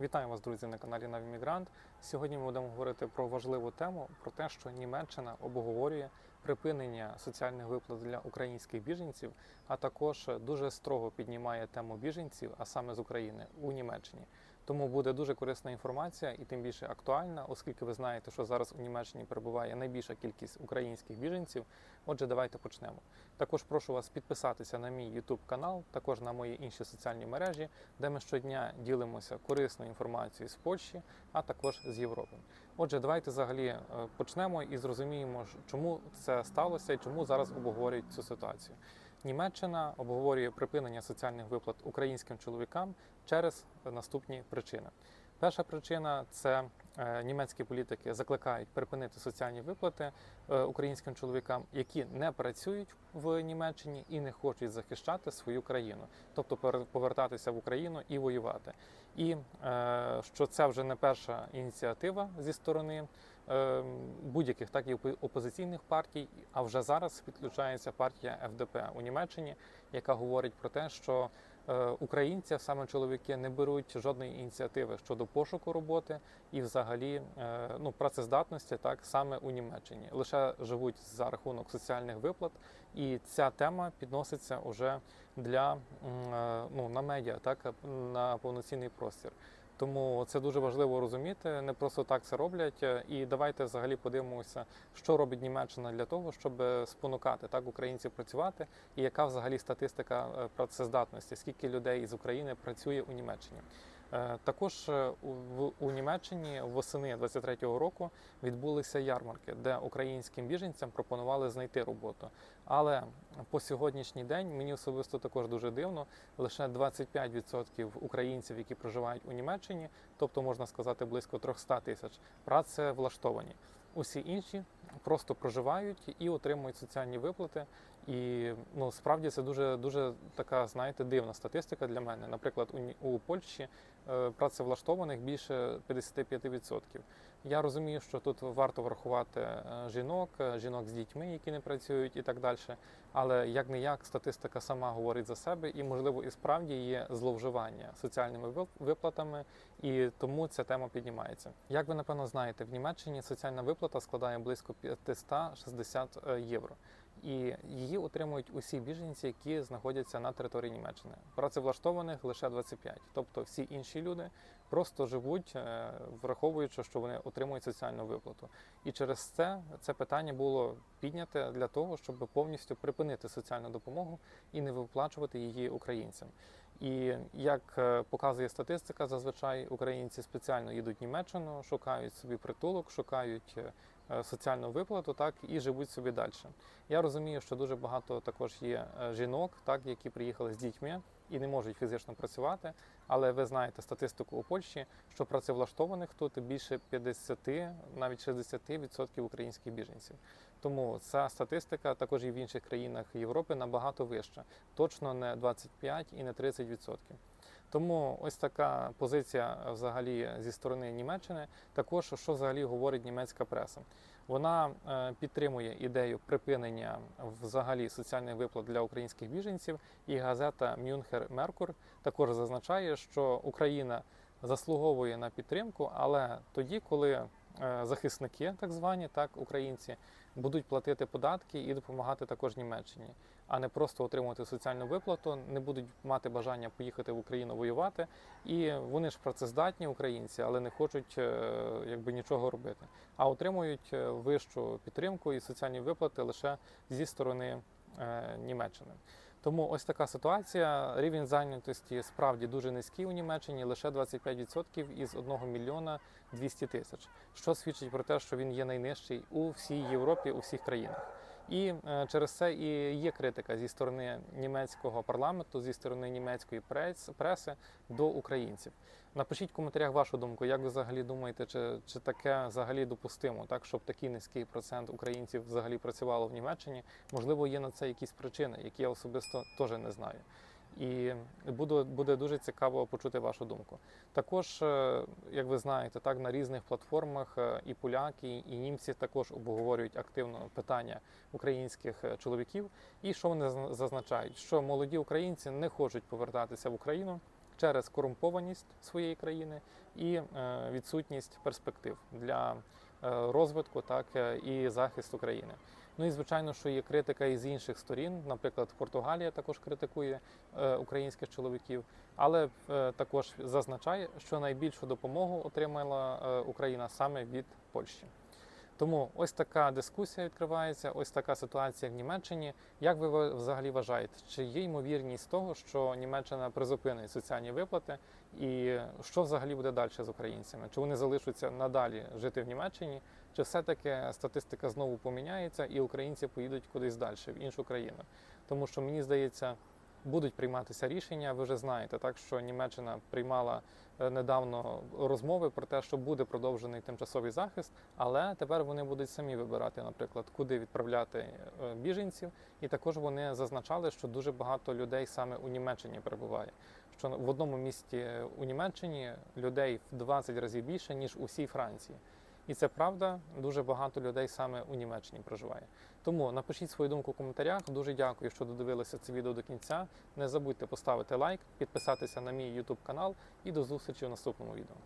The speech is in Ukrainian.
Вітаю вас, друзі, на каналі Навімігрант. Сьогодні ми будемо говорити про важливу тему про те, що Німеччина обговорює припинення соціальних виплат для українських біженців, а також дуже строго піднімає тему біженців, а саме з України у Німеччині. Тому буде дуже корисна інформація і тим більше актуальна, оскільки ви знаєте, що зараз у Німеччині перебуває найбільша кількість українських біженців. Отже, давайте почнемо. Також прошу вас підписатися на мій YouTube канал, також на мої інші соціальні мережі, де ми щодня ділимося корисною інформацією з Польщі, а також з Європи. Отже, давайте взагалі е, почнемо і зрозуміємо, чому це сталося і чому зараз обговорюють цю ситуацію. Німеччина обговорює припинення соціальних виплат українським чоловікам через наступні причини. Перша причина це е, німецькі політики закликають припинити соціальні виплати е, українським чоловікам, які не працюють в Німеччині і не хочуть захищати свою країну, тобто повертатися в Україну і воювати. І е, що це вже не перша ініціатива зі сторони будь-яких так і опо- опозиційних партій, а вже зараз підключається партія ФДП у Німеччині, яка говорить про те, що е, українці, саме чоловіки, не беруть жодної ініціативи щодо пошуку роботи і, взагалі, е, ну працездатності, так саме у Німеччині, лише живуть за рахунок соціальних виплат, і ця тема підноситься уже для е, ну на медіа, так на повноцінний простір. Тому це дуже важливо розуміти. Не просто так це роблять. Е, І давайте взагалі подивимося, що робить Німеччина для того, щоб спонукати так українців працювати, і яка взагалі статистика е, працездатності, скільки людей із України працює у Німеччині. Е, Також е, в- у Німеччині восени 23-го року відбулися ярмарки, де українським біженцям пропонували знайти роботу. Але по сьогоднішній день мені особисто також дуже дивно. Лише 25% українців, які проживають у Німеччині, тобто можна сказати близько 300 тисяч, працевлаштовані. Усі інші просто проживають і отримують соціальні виплати. І ну справді це дуже дуже така, знаєте, дивна статистика для мене. Наприклад, у, у Польщі е, працевлаштованих більше 55%. Я розумію, що тут варто врахувати е, жінок, е, жінок з дітьми, які не працюють, і так далі. Але як не як статистика сама говорить за себе, і можливо і справді є зловживання соціальними виплатами, і тому ця тема піднімається. Як ви напевно знаєте, в Німеччині соціальна виплата складає близько 560 е, євро. І її отримують усі біженці, які знаходяться на території Німеччини. Працевлаштованих лише 25. Тобто всі інші люди просто живуть, е, враховуючи, що вони отримують соціальну виплату. І через це це питання було підняте для того, щоб повністю припинити соціальну допомогу і не виплачувати її українцям. І як е, показує статистика, зазвичай українці спеціально їдуть в Німеччину, шукають собі притулок, шукають е, соціальну виплату, так і живуть собі далі. Я розумію, що дуже багато також є е, жінок, так які приїхали з дітьми і не можуть фізично працювати. Але ви знаєте статистику у Польщі, що працевлаштованих тут більше 50, навіть 60% українських біженців. Тому ця статистика також і в інших країнах Європи набагато вища, точно не 25 і не 30%. Тому ось така позиція взагалі зі сторони Німеччини. Також що взагалі говорить німецька преса. Вона е, підтримує ідею припинення взагалі соціальних виплат для українських біженців, і газета Мюнхер Меркур також зазначає, що Україна заслуговує на підтримку, але тоді, коли е, захисники, так звані, так українці, будуть платити податки і допомагати також Німеччині, а не просто отримувати соціальну виплату, не будуть мати бажання поїхати в Україну воювати. І вони ж працездатні українці, але не хочуть е, якби нічого робити, а отримують е, вищу підтримку і соціальні виплати лише зі сторони е, Німеччини. Тому ось така ситуація. Рівень зайнятості справді дуже низький у Німеччині, лише 25% із 1 мільйона 200 тисяч, що свідчить про те, що він є найнижчий у всій Європі, у всіх країнах. І е, через це і є критика зі сторони німецького парламенту, зі сторони німецької прес, преси до українців. Напишіть в коментарях вашу думку, як ви взагалі думаєте, чи, чи таке взагалі допустимо, так щоб такий низький процент українців взагалі працювало в Німеччині. Можливо, є на це якісь причини, які я особисто теж не знаю. І буде, буде дуже цікаво почути вашу думку. Також, е, як ви знаєте, так на різних платформах е, і поляки, і німці також обговорюють активно питання українських е, чоловіків. І що вони зна- зазначають? Що молоді українці не хочуть повертатися в Україну, через корумпованість своєї країни і відсутність перспектив для розвитку, так е, і захисту країни. Ну і звичайно, що є критика із інших сторін. Наприклад, Португалія також критикує е, українських чоловіків, але е, також зазначає, що найбільшу допомогу отримала е, Україна саме від Польщі. Тому ось така дискусія відкривається, ось така ситуація в Німеччині. Як ви взагалі вважаєте, чи є ймовірність того, що Німеччина призупинить соціальні виплати, і що взагалі буде далі з українцями? Чи вони залишаться надалі жити в Німеччині, чи все-таки статистика знову поміняється і українці поїдуть кудись далі, в іншу країну? Тому що мені здається, будуть прийматися рішення. Ви вже знаєте, так що Німеччина приймала е, недавно розмови про те, що буде продовжений тимчасовий захист, але тепер вони будуть самі вибирати, наприклад, куди відправляти е, біженців. І також вони зазначали, що дуже багато людей саме у Німеччині перебуває. Що в одному місті у Німеччині людей в 20 разів більше ніж у всій Франції. І це правда, дуже багато людей саме у Німеччині проживає. Тому напишіть свою думку в коментарях. Дуже дякую, що додивилися це відео до кінця. Не забудьте поставити лайк, підписатися на мій YouTube канал і до зустрічі в наступному відео.